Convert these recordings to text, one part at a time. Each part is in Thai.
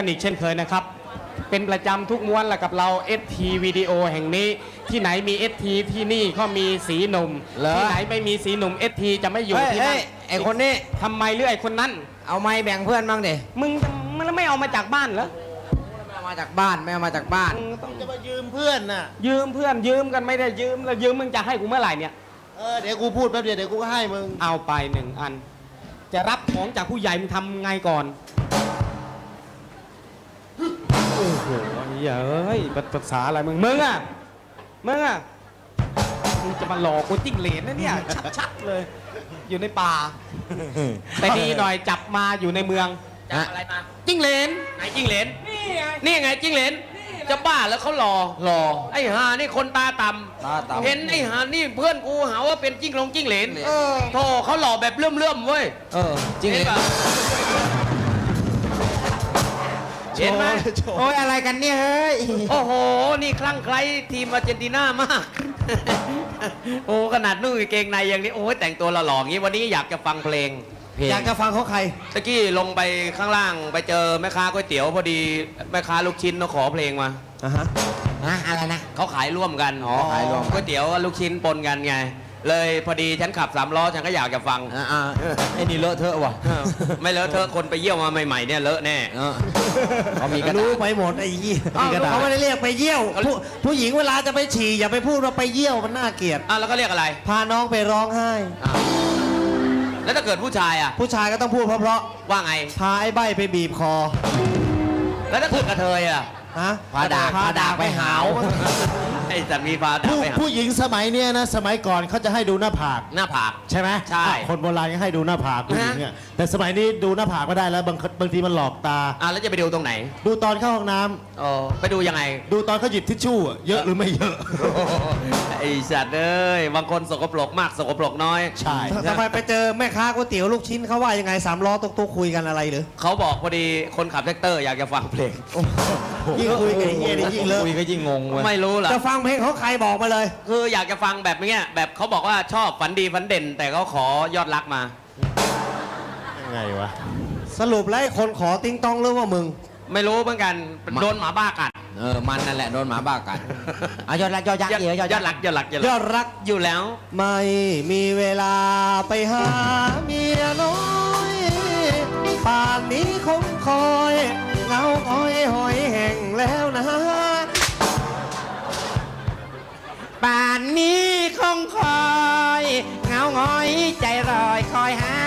พบกันอีกเช่นเคยนะครับ เป็นประจำทุกม้วนแหละกับเรา ST วิดีโอแห่งนี้ที่ไหนมี ST ที่นี่ก็มีสีหนุ่มเหรอ ที่ไหนไม่มีสีหนุ่ม ST จะไม่อยู่เฮ้ยที่นั่เฮ้นยไอคนนี้ทำไมหรือไอ้คนนั้น เอาไม้แบ่งเพื่อนบ้างดิมึงมันไม่เอามาจากบ้านเหรอไม่เอามาจากบ้านไม่เอามาจากบ้าน มึงต้องจะมายืมเพื่อนน่ะ ยืมเพื่อนยืมกันไม่ได้ยืมแล้วยืมมึงจะให้กูเมื่อไหร่เนี่ย เออ เดี๋ยวกูพูดแป๊บเดียวเดี๋ยวกูก็ให้มึง เอาไปหนึ่งอัน จะรับของจากผู้ใหญ่มึงทำไงก่อน โอ้โหเฮ้ยภาษาอะไรมึงมึงอะมึงอะมึงจะมาหลอกกูจิ้งเหลนนะเนี่ยชัดๆเลย อยู่ในป่า แต่ดีหน่อยจับมาอยู่ในเมืองฮะอะไรมาจิ้งเหลนไหนจิ้งเหลนนี่ไงนี่ไงจิ้งเหลนจะบ้าแล้วเขาหลอหล่อไอ้หานี่คนตาต่ตาต่ำำเห็นไอ้หานี่เพื่อนกูหาว่าเป็นจิ้งหลงจิ้งเหลนเออโธ่เขาหล่อแบบเลื่อมๆเว้ยเออจริงเห็น เหรปะอเห็นไหมโอ้ยอะไรกันเนี่ยเฮ้ย โอ้โห นี่คลั่งไคล้ทีมอาร์เจนตินามาก โอ้ขนาดนุ่งกางเกงในอย่างนี้โอ้ยแต่งตัวหล่อๆอย่างนี้วันนี้อยากจะฟังเพลงเพลงอยากจะฟังเขาใครตะกี้ลงไปข้างล่างไปเจอแม่ค้าก๋วยเตี๋ยวพอดีแม่ค้าลูกชิ้นเขาขอเพลงมาอะฮะนะอะไรนะเขาขายร่วมกันอ๋อขายร่วมก๋วยเตี๋ยวกับลูกชิ้นปนกันไง เลยพอดีฉันขับสามล้อฉันก็อยากจะฟัง อ่าอ่าไอ้นี่เลอะเทอะว่ะไม่เลอะเทอะคนไปเยี่ยวมาใหม่ๆเนี่ยเลอะแน่ เออเขามีกระดารู้ษไปหมดไอ้ยี่อ้าวเขาไม่ได้เรียกไปเยี่ยวเขาผู้ผู้หญิงเวลาจะไปฉี่อย่าไปพูดว่าไปเยี่ยวมันน่าเกลียด อะแล้วก็เรียกอะไรพาน้องไปร้องไห้ อะแล้วถ้าเกิดผู้ชายอะ ผู้ชายก็ต้องพูดเพราะว่าไง ๆพาไอ้ใบไปบีบคอแล้วถ้าเกิดกระเทยอะ ฮะพาดากพาดากไปหาว ไอ้สัตว์มีพาดาผู้ไปหาผู้หญิงสมัยเนี้ยนะสมัยก่อนเขาจะให้ดูหน้าผากหน้าผาก ใช่ไหมใช่อะคนโบราณก็ให้ดูหน้าผากผู้หญิงอะแต่สมัยนี้ดูหน้าผากไม่ได้แล้วบางบางทีมันหลอกตา อะแล้วจะไปดูตรงไหนดูตอนเข้าห้องน้ำอ๋อไปดูยังไง ดูตอนเขาหยิบทิชชู่อะเยอะหรือไม่เยอะ ไอ้สัตว์เอ้ย บางคนสกปรกมากสกปรกน้อย ใช่ ทำไมไปเจอแม่ค้าก๋วยเตี๋ยวลูกชิ้นเขาว่ายังไงสามล้อตุ๊กๆคุยกันอะไรหรือ เขาบอกพอดีคนขับแท็กเตอร์อยากจะฟังเพลง ยิ่งคุยกับไอ้เงี้ยนี่ยิ่งเลอะคุยก็ยิ่งงงเว้ย ไม่รู้เหรอจะฟังเพลงเขาใครบอกมาเลย คืออยากจะฟังแบบเนี้ยแบบเขาบอกว่าชอบฝันดีฝันเด่น แต่เขาขอยอดรักมา ยังไงวะ สรุปแล้วไอ้คนขอติ้งต้องหรือว่ามึง ไม่รู้เหมือนกันโดนหมาบ้ากัดเออ มันนั่นแหละโดนหมาบ้ากัดเอายอดรักยอดยักษ์เดี๋ยวยอดรักยอดรักยอดยรัอกดรักอยู่แล้ว ไม่มีเวลาไปหาเมียน้อย ป่านนี้คงคอย ป่านนี้คงคอยเงาง้อยใจรอยคอยหา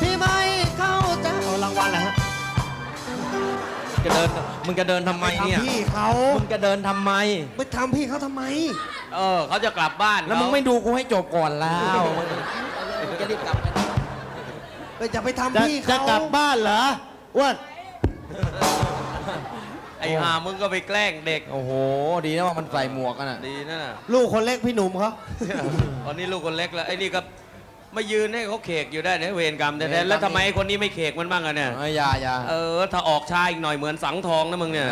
พี่ไม่เข้าใจเอารางวัลเหรอฮะจะเดินมึงจะเดินทำไมเนี่ยทำพี่เขามึงจะเดินทำไม ไปทำพี่เขาทำไม เออเขาจะกลับบ้านแล้วมึงเขาไม่ดูกูให้จบก่อนแล้วมึงจะรีบกลับไปไปจะไปทำจะพี่จะเขากลับบ้านเหรออ้วนไอ้ห่ามึงก็ไปแกล้งเด็ก โอ้โห ดีนะว่ามันใส่หมวกกันอะ ดีนะน่ะ ลูกคนเล็กพี่หนุ่มเขา ตอนนี้ลูกคนเล็กแล้วไอ้นี่ก็มายืนให้เขาเคกอยู่ได้เนี่ยเวรกรรมเวรกรแท้รมๆแล้วทำไมไอ้คนนี้ไม่เคกมันบ้างอะเนี่ย เอ้ยอย่าอย่าเออ ถ้าออกชายอีกหน่อยเหมือนสังทองนะมึงเนี่ย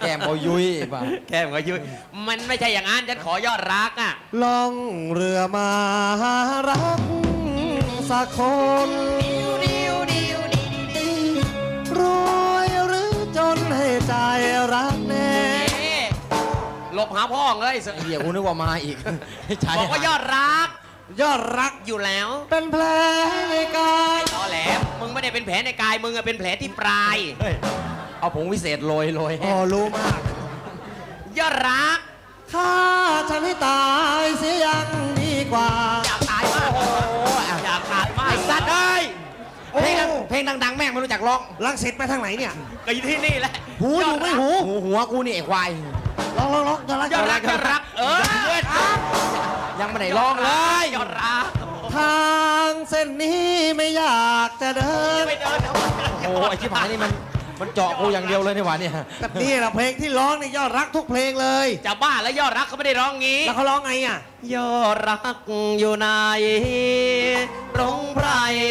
แก้มเขายุ้ยป่ะแค่มันก็ยุยมันไม่ใช่อย่างนั้นฉันขอยอดรักอะ ล่องเรือมาหารักสักคน ลบหาพ่อเลยไอ้เหี้ยกูนึกว่ามาอีกใช่บอกว่ายอดรัก ยอดรักอยู่แล้ว เป็นแผลในกายตอแหลมมึงไม่ได้เป็นแผลในกายมึงอะเป็นแผลที่ปลายเอาผงวิเศษโรยโรยอ๋อรู้มาก ยอดรักถ้าฉันให้ตายเสียยังดีกว่า อยากตายมากอยากตายมากไอ้สัตว์เอ้ยโอ้เพลงดังเพลงดังๆ แม่งไม่รู้จักร้องลังสิตไปทางไหนเนี่ยก็อยู่ที่นี่แหละหูอยู่ไม่หูหูหัวกูนี่ไอ้ควาย ร้องร้องร้องยอดรักยอดรักยอดรัก เออยังไม่ได้ร้องเลยยอดรักทางเส้นนี้ไม่อยากจะเดินไม่เดินทำไมโอ้ไอ้ชิบหายนี่มันมันเจาะกูอย่างเดียวเลยนี่หว่าเนี่ยแต่นี่แหละเพลงที่ร้องนี่ยอดรักทุกเพลงเลย จะบ้าแล้วยอดรักเขาไม่ได้ร้องงี้แล้วเขาร้องไงอะยอดรักอยู่ไหนรงไพร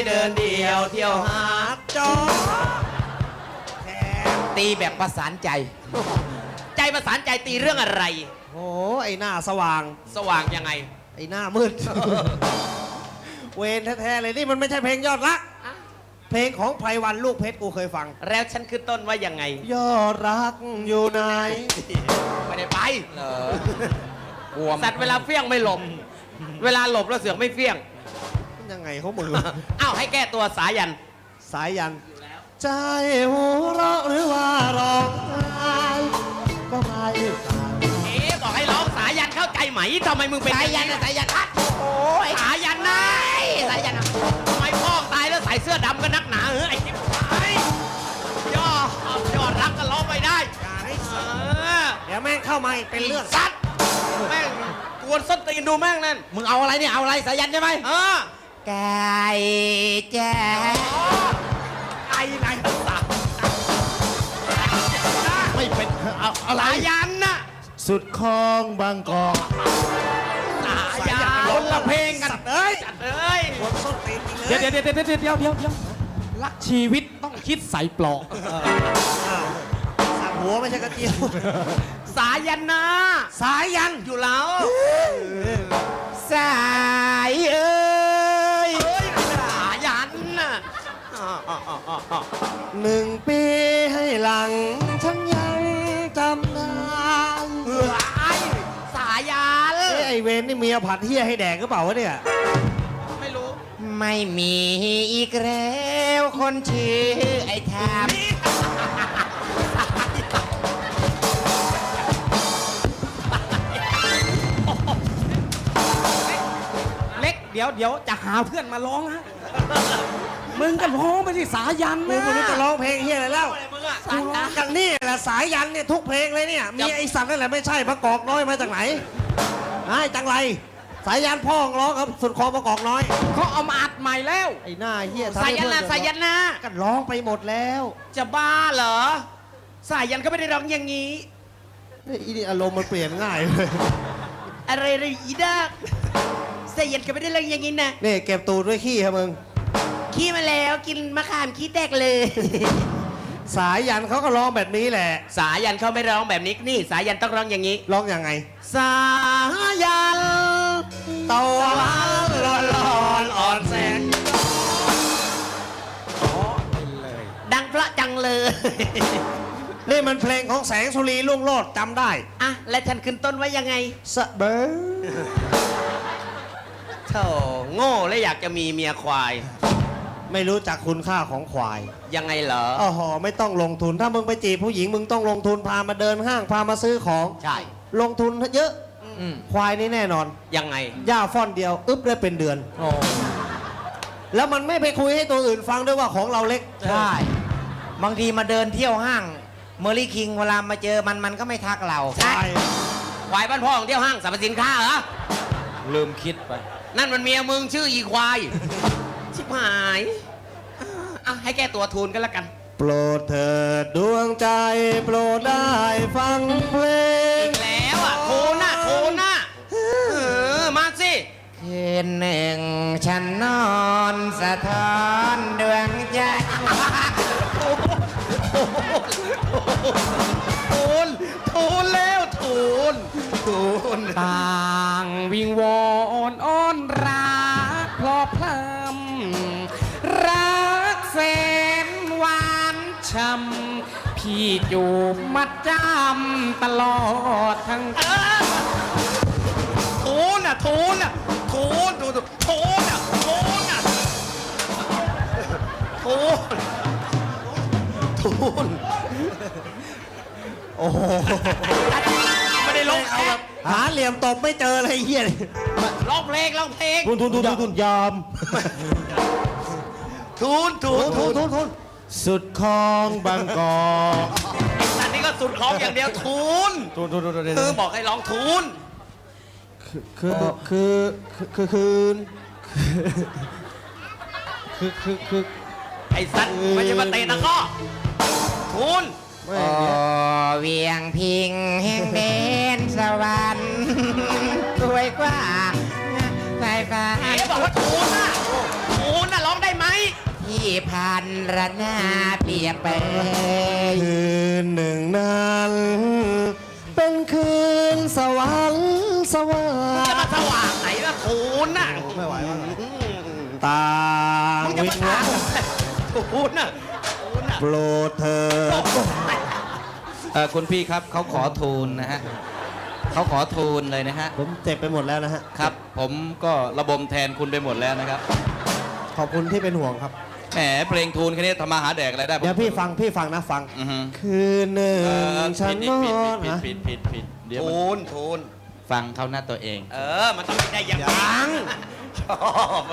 เดินเดียวเที่ยวหาจอตีแบบประสานใจ ใจประสานใจตีเรื่องอะไร โอ้ไอ้หน้าสว่าง สว่างยังไง ไอ้หน้ามืด เวรแท้ๆเลยนี่มันไม่ใช่เพลงยอดรัก เพลงของไพรวันลูกเพชรกูเคยฟัง แล้วฉันขึ้นต้นว่ายังไง ยอดรักอยู่ไหนไม่ได้ไปสัตว์เวลาเฟี้ยงไม่หลบ เวลาหลบแล้วเสือกไม่เฟี้ยง ยังไงเขามือ อ้าวให้แก้ตัวสายัน สายยัน ใจหัวเราะหรือว่าร้องไห้ก็ไม่ต่าง เอ๊ะบอกให้ร้องสายันเข้าใจไหมทำไมมึงเป็นสายันสายันอัดโอ้ยสายันนายสายันอะทำไมพ่อตายแล้วใส่เสื้อดำกันนักหนาเออไอ้จิ๊บไอ้ย่อยอดรักก็ร้องไม่ได้เออเดี๋ยวแม่งเข้ามาอีกเป็นเรื่องสัตว์แม่งกวนส้นตีนดูแม่งนั่นมึงเอาอะไรเนี่ยเอาอะไรสายันใช่ไหมเออไก่แจ้ไอ้นายสัตว์ อาอะไร สายันน่ะสุดคลองบางกอกสายันคนละเพลงกันเอ้ยจัดเอ้ยหัวส้นตีนจริงเลเดี๋ยวยเดี๋ยวเดี๋ยวเดี๋ยวเดี๋ยวเดี๋ยวเดี๋ยวรักชีวิตต้องคิดใส่ปลอกอ้าวสับหัวไม่ใช่กระเจียวสายันนะสายยันอยู่แล้วสายเอ้ยเอ้ยสายันน่ะอ่าอ่าอ่าอ่าอ่าหนึ่งปีให้หลังฉันยัง เอ้ยไอเวนนี่เมียผัดเฮียให้แดกก็เปล่าวะเนี่ย ไม่รู้ ไม่มีอีกแล้วคนชื่อไอ้ทามเล็กเดี๋ยวเดี๋ยวจะหาเพื่อนมาร้องฮะ มึงก็ร้องไปที่สายันกูนะ ไม่รู้จะร้องเพลงเฮียอะไรแล้วอะไรมึงอะกูร้องกันนี่แหละสายยันเนี่ยทุกเพลงเลยเนี่ย มีไอสัตว์นั่นแหละไม่ใช่ประกอบน้อยมาจากไหน ไอ้จังไร สายยันพ่อร้องครับสุดคอประกอบน้อย เขาเอามาอัดใหม่แล้ว ไอ้หน้าเฮียสายันนะสายันนะก็ร้องไปหมดแล้วจะบ้าเหรอ สายันก็ไม่ได้ร้องอย่างนี้นี่อีนี่อารมณ์มันเปลี่ยนง่ายเลยอะไรเลยอีดักสายันก็ไม่ได้ร้องอย่างนี้นะ นี่เก็บตูดด้วยขี้ครับมึง ขี้มาแล้วกินมะขามขี้แตกเลย สายยันเขาก็ร้องแบบนี้แหละ สายันเขาไม่ร้องแบบนี้นี่ สายันต้องร้องอย่างนี้ ร้องยังไง สายันตะวันร้อนร้อนอ่อนแสงดังพระจังเลยนี่มันเพลงของแสงสุรีลุ่งโลดจำได้อะและฉันขึ้นต้นไว้ยังไงสะเบอโธ่โง่และอยากจะมีเมียควาย ไม่รู้จักคุณค่าของควายยังไงเหรอ อ๋อหอไม่ต้องลงทุน ถ้ามึงไปจีบผู้หญิงมึงต้องลงทุนพามาเดินห้างพามาซื้อของ ใช่ลงทุนเยอะอืมควายนี่แน่นอนยังไงย่าฟ่อนเดียวอึ๊บได้เป็นเดือน โอ้แล้วมันไม่ไปคุยให้ตัวอื่นฟังด้วยว่าของเราเล็กใช่บางทีมาเดินเที่ยวห้างเมอรี่คิงเวลามาเจอมันมันก็ไม่ทักเราใช่ควายบ้านพ่อของเที่ยวห้างสรรพสินค้าเหรอลืมคิดไป นั่นมันเมียมึงชื่ออีควาย ชิบหายอะให้แก้ตัวทูนกันแล้วกัน โปรดเถิดดวงใจโปรดได้ฟังเพลง อีกแล้วอะทูนน่ะทูนน่ะเออ มาสิ คืนหนึ่งฉันนอนสะท้อนดวงใจ ทูนทูนแล้วทูนทูนต่า จูบมัดจำตลอดทั้งเออทูนน่ะทูนน่ะทูนทูนทูนน่ะทูนน่ะทูนทูนโอ้โหไม่ได้ร้องเอาแค่แบบหาเหลี่ยมตบไม่เจอเลยไอ้เฮียร้องเพลงร้องเพลงทุนทุนทุนทุนยอมทูนทูทุนนทุนทุนทุน สุดคลองบางกอกอันนี้ก็สุดของอย่างเดียวทูนทุนทุนทุนทุนคือบอกให้ร้องทูนคือคือคือคืนคือคือคือไอ้สัตว์ไม่ใช่มาเตะตะกร้อทูนไม่โอ้เนี่ยเวียงพิงแห่งเดนสวรรค์สวยกว่าสายฟ้าเอ๋บอกว่าทูนน่ะ พันระนาเปียกเปยคืนหนึ่งนั้น เป็นคืนสวรรค์สวรจะรมาค์สว่างไหนล่ะทูนน่ะไม่ไหวแล้วต่างมึงจะวิมางถามวอนทูทูนน่ะทูนน่ะโปรดเถิดเอ่อคุณพี่ครับเขาขอทูลนะฮะเขาขอทูลเลยนะฮะผมเจ็บไปหมดแล้วนะฮะ ครับ ผมก็ระบมแทนคุณไปหมดแล้วนะครับ ขอบคุณที่เป็นห่วงครับ แหมเพลงทูลแค่นี้ทำมาหาแดกอะไรได้เดี๋ยวพี่ฟังพี่ฟังนะฟัง อือฮึคืนหนึ่งเอ่อฉันผิดนอผิดนผิดฮะผิดผิดผิดเดี๋ยวมันทูนทูนฟังเขาหน้าตัวเอง เออ มันต้องได้อย่างยังชอบ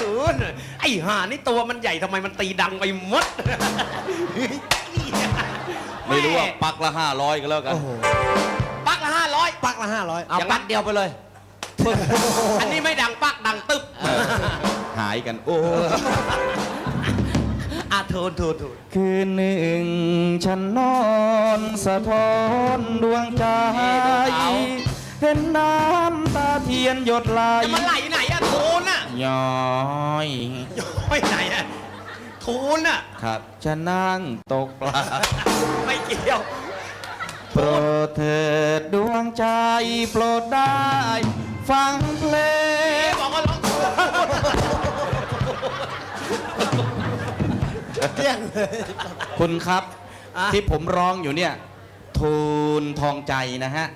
ทูนไอ้ห่านี่ตัวมันใหญ่ทำไมมันตีดังไปหมดไม่รู้ว่าปักละห้าร้อยก็แล้วกัน โอ้โหปักละห้าร้อย ปักละห้าร้อยเอาปักเดียวไปเลย อันนี้ไม่ดังปักดังตึ๊บ หายกัน โอ้อะทูนทูนทูนคืนหนึ่งฉันนอนสะท้อนดวงใจ เห็นน้ำตาเทียนหยดไหลจะมาไหลไหนอะทูนอะย้อยไปไหนอะทูนอะครับจะนั่งตกปลา ไม่เกี่ยวโปรดเถิดดวงใจโปรดได้ ฟังเพลเอ๊ะงบอกว่าร้องทูน เที่ยงเลย คุณครับอะ ที่ผมร้องอยู่เนี่ย ทูลทองใจนะฮะ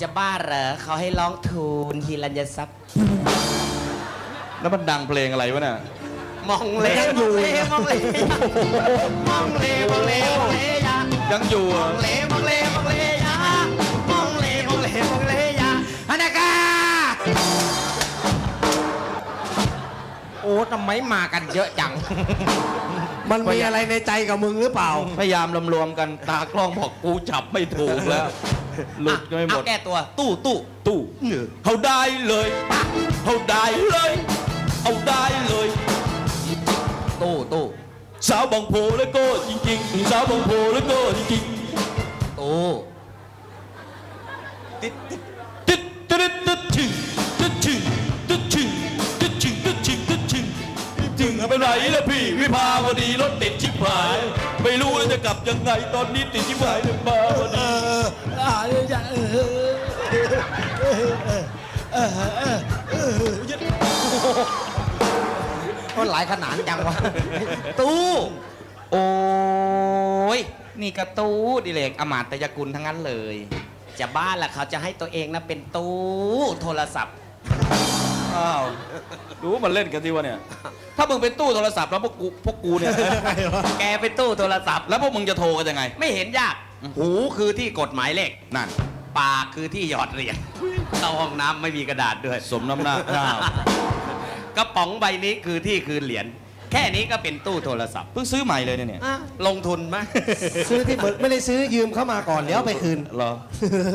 จะบ้าเหรอเขาให้ร้องทูนฮิรัญยทรัพย์แล้วมันดังเพลงอะไรวะเนี่ยมองเลมองเลมองเลมองเลมองเลมองเลยา ยังอยู่มอะองเลมองเลมองเลยามองเลมองเลมองเลยาฮันนากา โอ้ทำไมมากันเยอะจัง มันมีอะไรในใจกับมึงหรือเปล่า พยายามรวมๆกันตากล้องบอกกูจับไม่ถูกแล้ว หลุดก็ไม่หมด เอาแก้ตัวตู้ตู้ตู้เขาได้เลยเขาได้เลย เอาได้เลย ตู้ตู้สาวบางโพแล้วก็จริง ๆ สาวบางโพแล้วก็จริงตู้ พี่ วิภาวดีรถติดชิบหาย ไม่รู้ว่าจะกลับยังไงตอนนี้ติดชิบหายเลยมาพอดีมันหลายขนาดจังวะตู้ โอ้ยนี่กระตู้ดิเลกอมาตยกุลทั้งนั้นเลย จะบ้าละเขาจะให้ตัวเองนะเป็นตู้โทรศัพท์ อ้าวดูว่ามันเล่นกันทีวะเนี่ย ถ้ามึงเป็นตู้โทรศัพท์แล้วพวกกูพวกกูเนี่ย แกเป็นตู้โทรศัพท์ แล้วพวกมึงจะโทรกันยังไง ไม่เห็นยาก หูคือที่กดหมายเลข นั่น ปากคือที่หยอดเหรียญเข้าห้องน้ำไม่มีกระดาษด้วย สมน้ำหน้าข้าวกระป๋องใบนี้คือที่คืนเหรียญ แค่นี้ก็เป็นตู้โทรศัพท์เพิ่งซื้อใหม่เลยเนี่ยเนี่ยอะลงทุนไหม ซื้อที่เบิกไม่ได้ซื้อยืมเข้ามาก่อนเดี๋ยวเอาไปคืน เหรอ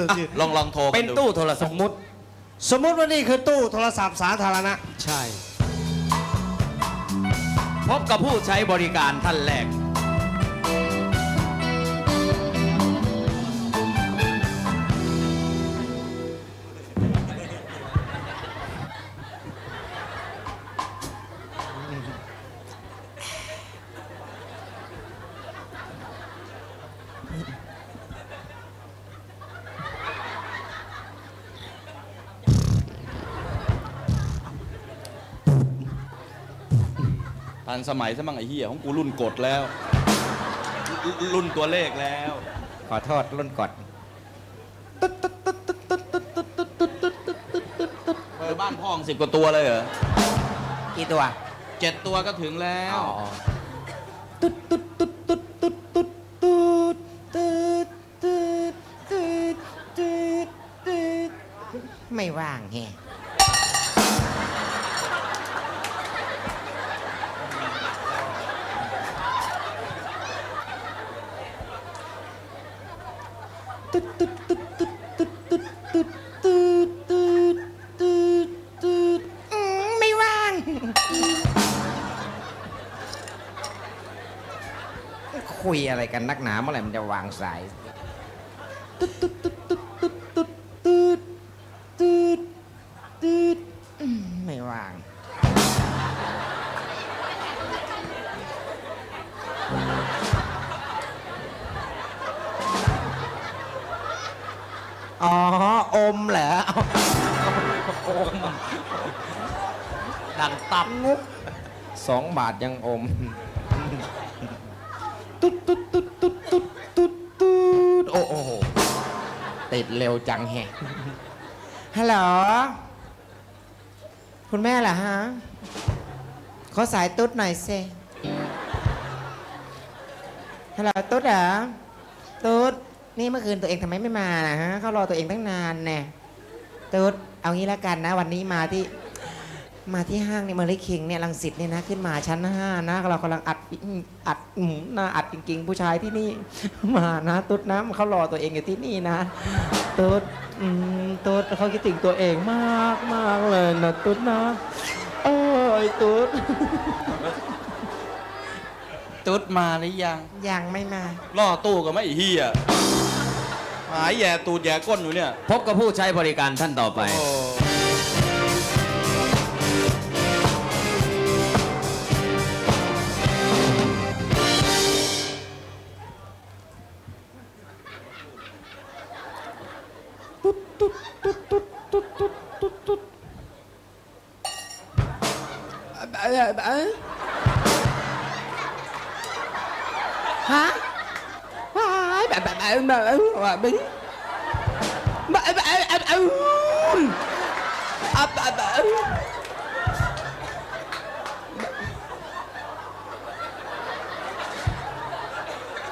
อะลองลองโทรกัเป็นดูตู้โทรศัพท์ มุด สมมติว่านี่คือตู้โทรศัพท์สาธารณะ ใช่ พบกับผู้ใช้บริการท่านแรก ทันสมัยซะมั่งไอ้เหี้ยของกูรุ่นกดแล้ว รุ่นตัวเลขแล้ว ขอโทษรุ่นกดเออบ้านพ่องสิบกว่าตัวเลยเหรอกี่ตัว เจ็ดตัวก็ถึงแล้วไม่ อืมไม่ว่าง คุยอะไรกันนักหนาเมื่อไหร่มันจะวางสาย ยังอม ตุ๊ดตุ๊ดตุ๊ดตุ๊ดตุ๊ดตุ๊ดตุ๊ดโอ้โหติดเร็วจังแฮะฮัลโหลคุณแม่เหรอฮะ ขอสายตุ๊ดหน่อยเซฮัลโหลตุ๊ดเหรอ ตุ๊ด นี่เมื่อคืนตัวเองทำไมไม่มานะฮะ เขารอตัวเองตั้งนานแน่ตุ๊ด เอางี้แล้วกันนะ วันนี้มาที่ มาที่ห้างเนี่ยเมอร์ลิคิงเนี่ยลังสิตเนี่ยนะขึ้นมาชั้นห้านะเรากำลังอัดอัดอืมหน้าอัดจริงๆ ผู้ชายที่นี่มานะตุ๊ดนะเขารอตัวเองอยู่ที่นี่นะตุ๊ดอืมตุ๊ดเขาคิดถึงตัวเองมากมากเลยนะตุ๊ดนะโอ้ยตุ๊ดตุ๊ดมาหรือยังยังไม่มาล่อตู้ก็ไม่เฮียหายแย่ตูดแย่ก้นอยู่เนี่ย พบกับผู้ใช้บริการท่านต่อไป โอ้ฮะว้ายแบบแบบแบบแบบแบบแบบแบบแบบแบบ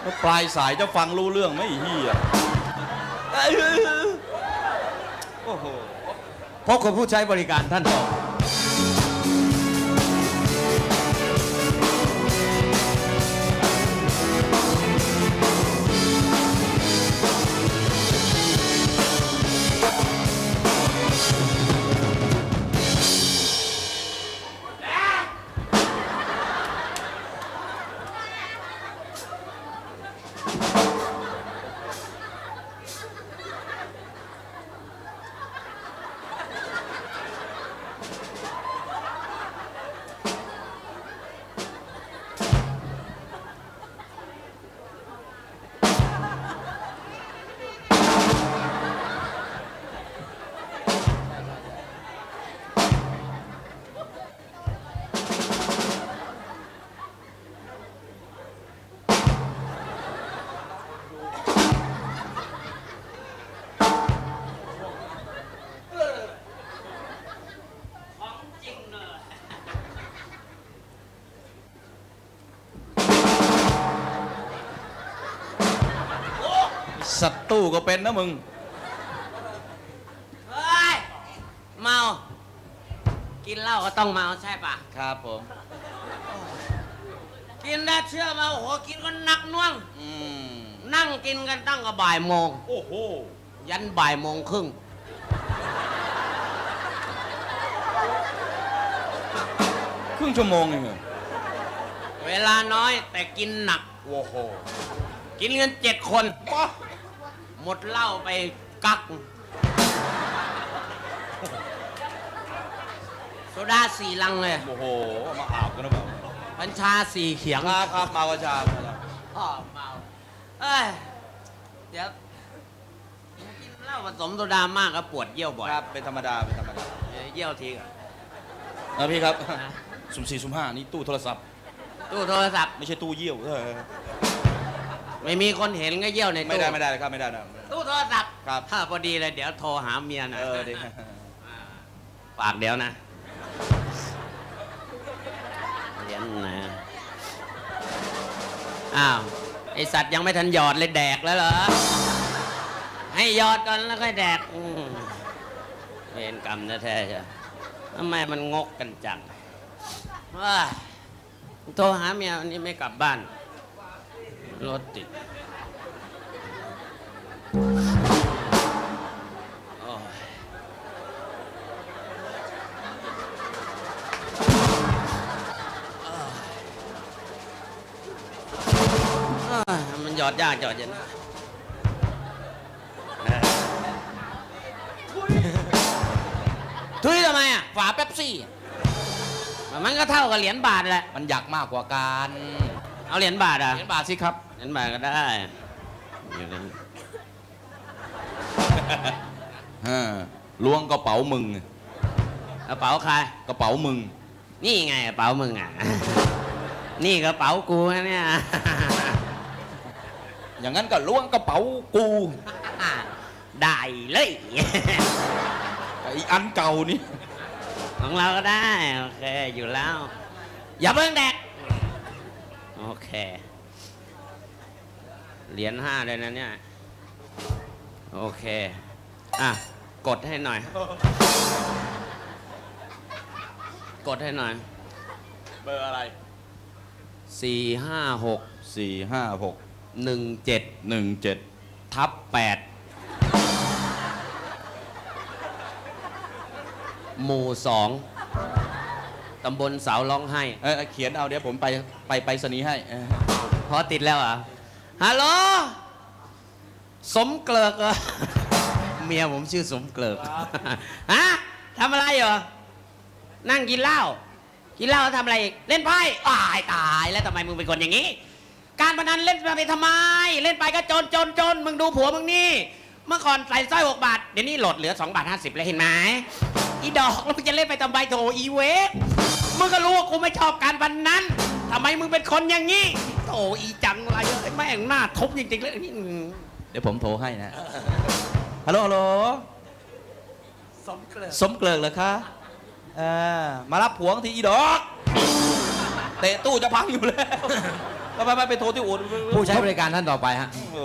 แล้วปลายสายจะฟังรู้เรื่องไหมไอ้เฮียโอ้โหพบกับผู้ใช้บริการท่านต่อ สัตว์ตู้ก็เป็นนะมึง เฮ้ย เมา กินเหล้าก็ต้องเมาใช่ปะครับผม กินแล้วเชื่อมาโอ้โหกินก็หนักหน่วง อืม นั่งกินกันตั้งกับบ่ายโมง โอ้โห ยันบ่ายโมงครึ่ง ครึ่งชั่วโมงเองเหรอเวลาน้อยแต่กินหนัก โอ้โห กินกันเจ็ดคน หมดเหล้าไปกัก โซดาสี่ลังเลย โอ้โหมาอาบกันนะเปล่าบัญชาสี่เขียงครับครับมาวาจามาแล้วพ่อเมาเอ้ย เดี๋ยวกินเหล้าผสมโซดามากก็ปวดเยี่ยวบ่อยครับเป็นธรรมดาเป็นธรรมดาเดี๋ยวเยี่ยวทีก่อน นะพี่ครับ นะ สุ่มสี่สุ่มห้านี่ตู้โทรศัพท์ ตู้โทรศัพท์ ไม่ใช่ตู้เยี่ยวเออ ไม่มีคนเห็นก็เยี่ยวในตู้ไม่ได้ไม่ได้ครับไม่ได้นะ ตู้โทรศัพท์ครับ ถ้าพอดีเลยเดี๋ยวโทรหาเมียหนะเออดีฝากเดี๋ยวนะเหรียญนะอ้าวไอสัตว์ยังไม่ทันหยอดเลยแดกแล้วเหรอ ให้หยอดก่อนแล้วค่อยแดกอืมเวรกรรมแท้ๆใช่ทำไมมันงกกันจังว้าโทรหาเมียวันนี้ไม่กลับบ้าน รถติดโอ้ยเอ้ยมันหยอดยากหยอดเย็นทุยทำไมอะ ฝาเป๊ปซี่ มันก็เท่ากับเหรียญบาทแหละ มันอยากมากกว่าการ เอาเหรียญบาทอะ เหรียญบาทสิครับ เหรียญบาทก็ได้อยู่ในเออล้วงกระเป๋ามึง กระเป๋าใคร กระเป๋ามึง นี่ไงกระเป๋ามึงอะ นี่กระเป๋ากูนะเนี่ย อย่างนั้นก็ล้วงกระเป๋ากู ได้เลยไออันเก่านี่ ของเราก็ได้ โอเค อยู่แล้ว อย่าเพิ่งแดก โอเค เหรียญห้าเลยนะเนี่ย โอเค อะ กดให้หน่อย กดให้หน่อยเบอร์อะไรสี่ห้าหกสี่ห้าหกหนึ่งเจ็ดหนึ่งเจ็ดทับแปดหมู่สองตำบลสาวร้องไห้เออเขียนเอาเดี๋ยวผมไปไปไปสนีย์ให้เออ พอติดแล้วเหรอะ ฮัลโหล สมเกลิกเหรอ เมียผมชื่อสมเกลิก ฮะทำอะไรเหรอ นั่งกินเหล้า กินเหล้าแล้วทำอะไรอีก เล่นไพ่ตายตาย แล้วทำไมมึงเป็นคนอย่างนี้ การพนันเล่นไปทำไม เล่นไปก็จนจนจน มึงดูผัวมึงนี่ เมื่อก่อนใส่สร้อยหกบาท เดี๋ยวนี้โหลดเหลือ2บาท50แล้วเห็นไหมอีดอกแล้วมึงจะเล่นไปทำไมโถอีเวฟมึงก็รู้ว่ากูไม่ชอบการพนันทำไมมึงเป็นคนอย่างนี้ โถอีจังไรเอ้ยแม่งหน้าทุบจริงๆเลยอืมเดี๋ยวผมโทรให้นะฮัลโหลฮัลโหลสมเกลิกสมเกลิกเหรอคะเออมารับผัวทีอีดอกเตะตู้จะพังอยู่แล้วไปไปไปไปโทรที่อู่ผู้ใช้บริการท่านต่อไปฮะ โอ้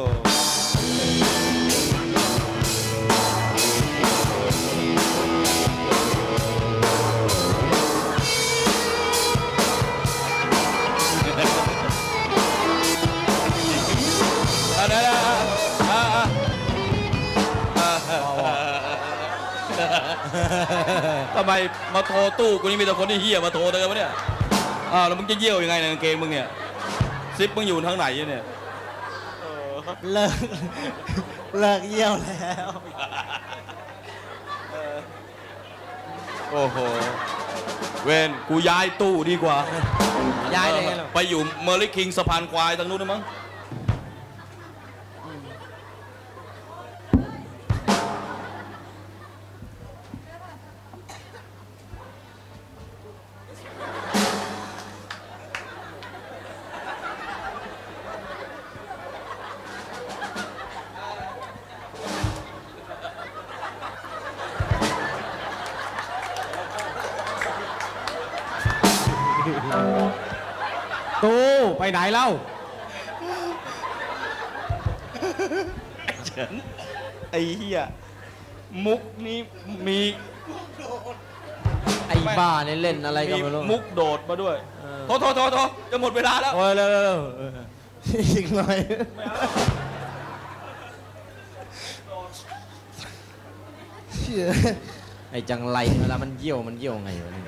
ทำไมมาโทรตู้กูนี่มีแต่คนที่เฮี้ยมาโทรเธอวะเนี่ยอ้าวแล้วมึงจะเยี่ยวยังไงในยกางเกงมึงเนี่ยซิปมึงอยู่ทางไหนเนี่ยเลิกเลิกเยี่ยวแล้ว โอ้โห เวนกูย้ายตู้ดีกว่า ย้ายเลยไงลูกไปอยู่เมอร์ลิคิงสะพานควายทางนู้นนะมั้ง ตูไปไหนเล่าไอ้เหี้ยมุกนี้มีไอ้บ้าเนี่ยเล่นอะไรกันมีไม่รู้มุกโดดมาด้วยโทษโทษโทษโทษจะหมดเวลาแล้ว โอ้ยเร็วเร็วเร็วเอออีกหน่อยเชี่ยไอ้จังไรเวลามันเยี่ยวมันเยี่ยวไงวะเนี่ย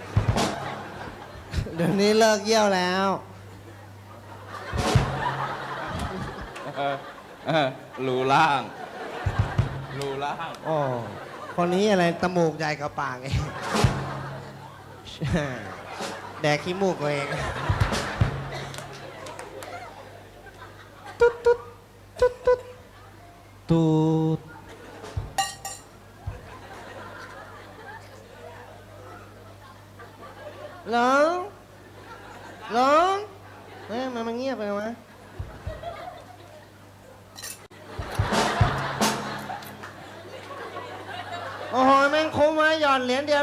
เดี๋ยวนี้เลิกเยี่ยวแล้ว เออเออรูล่างรูล่าง โอ้คนนี้อะไรตมูกใหญ่กว่าปากเอง แดกขี้มูกตัวเอง ตุ๊ดตุ๊ดตุ๊ดตุ๊ดตุ๊ด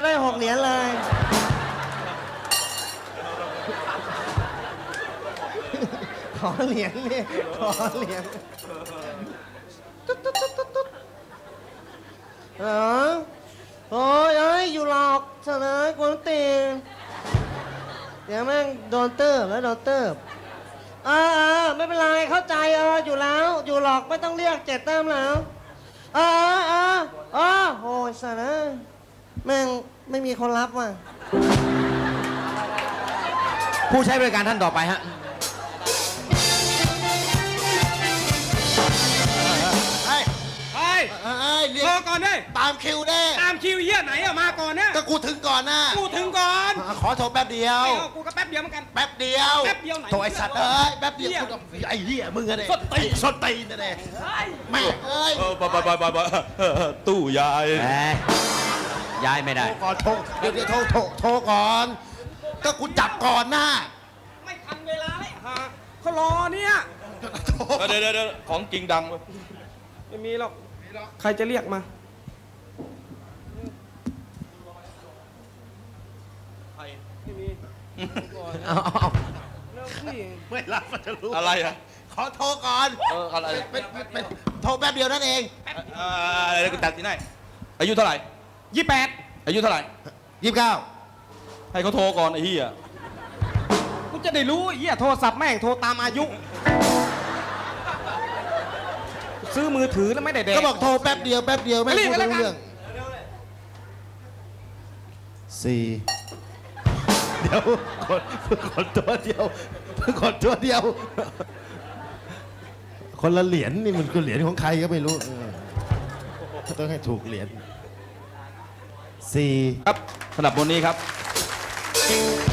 ได้หกเหรียญเลย ขอเหรียญนี่ขอเหรียญตุ๊ดตุ๊ดตุ๊ดตุ๊ดตุ๊ดเหรอโอ้ยเอ้ยอยู่หลอกเฉลยกวนตีนเดี๋ยวแม่งโดนเติบแล้วโดนเติบเออเออไม่เป็นไรเข้าใจเอออยู่แล้ว อยู่หลอกไม่ต้องเรียกเจ็ดแต้มแล้ว เออเออเออโอ้ยสัตว์เอ้ย แม่งไม่มีคนรับว่ะ ผู้ใช้บริการท่านต่อไปฮะเฮ้ยเอ้ยเรียรอกก่อนดิตามคิวแน่ตามคิวเยี่ยไหนอะมาก่อนนะก็กูถึงก่อนนะกูถึงก่อนขอโทรแป๊บเดียว ไม่เอากูก็แป๊บเดียวเหมือนกัน แป๊บเดียวแป๊บเดียวไหน โทรไอ้สัตว์เอ้ยแป๊บเดียวเหี้ยกูต้องไอ้เหี้ยมึงอะเนี่ยส้นตีนไอ้ส้นตีนนะเนี่ยแม่งเอ้ย เออไปไปไปไปไปเออตู้ยายย้ายไม่ได้ โทรก่อนโทรเดี๋ยวเดี๋ยวโทรโทรโทรก่อน ก็กูจับก่อนหน้าไม่ทันเวลาเลยฮะเขารอเนี่ยเดี๋ยวเดี๋ยวเดี๋ยวของจริงดำเว้ยไม่มีหรอกใครจะเรียกมาไม่มีเอาเอาเอาเร็วสิไม่รับมันจะรู้อะไรอะขอโทรก่อนเอออะไรเป็นเป็นเป็นโทรแป๊บเดียวนั่นเอง เอ่ออะไรกูตัดที่ไหนอายุเท่าไหร่ ยี่แปดอายุเท่าไหร่ ยี่สิบเก้าให้เขาโทรก่อนไอ้เหี้ยกูจะได้รู้ไอ้เหี้ยโทรศัพท์แม่งโทรตามอายุ ซื้อมือถือแล้วไม่ได้แดก ก็บอกโทรแป๊บเดียวแป๊บเดียวไม่รีบพูดไปแล้วรู้กัน เรื่องสี่เดี๋ยวคนคนตัวเดียวคนตัวเดียว คนละเหรียญนี่มันก็เหรียญของใครก็ไม่รู้เออต้องให้ถูกเหรียญ สี่ครับสำหรับบนนี้ครับ